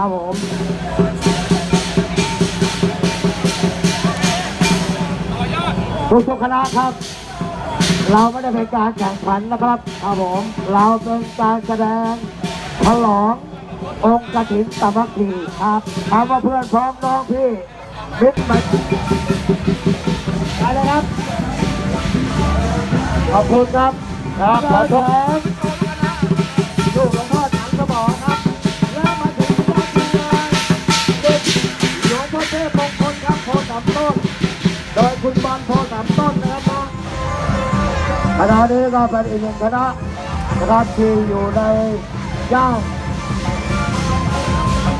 ครับผมทุกทุกๆคณะครับ เราไม่ได้เป็นการแข่งขันนะครับครับผมเราเป็นการแสดงฉลององค์กฐินสามัคคีครับถามว่าเพื่อนพ้องน้องพี่มิตรมาไปเลยครับ ขอบคุณครับ ครับขอโทษามต้น โดยคุณบอลโพสามต้นนะครับนะคณะนี้ก็เป็นอีกหนึ่งคณะนะครับที่อยู่ในย่าน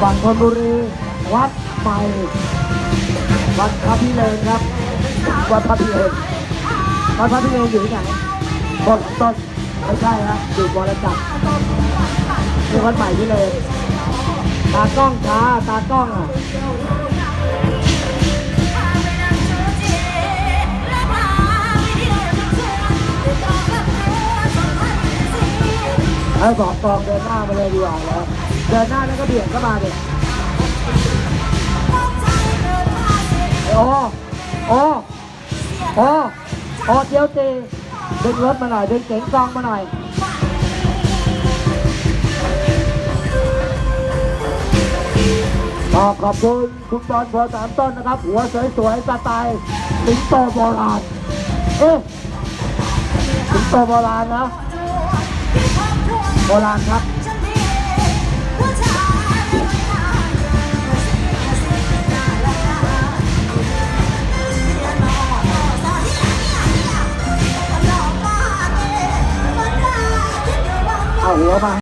ฝั่งธนบุรีวัดใหม่วัดพระพิเรนครับวัดพระพิเรนวัดพระพิเรนอยู่ที่ไหนต้นต้นไม่ใช่ครับอยู่บรจักรนี่วัดใหม่พิเรนตากล้องช้าตากล้องอะ ไอ้บอกกองเดินหน้ามาเลยดีกว่าแล้วเดินหน้าแล้วก็เบี่ยงเข้ามาดิโอ้โอ้โอ้โอ้เดี๋ยวตีดึงรถมาหน่อยดึงเก๋งกองมาหน่อยขอขอบคุณคุณบอลพอสามต้นนะครับ หัวสวยๆสไตล์สิงโตโบราณ เอ๊ะสิงโตโบราณนะ โบราณครับเอาหัวมา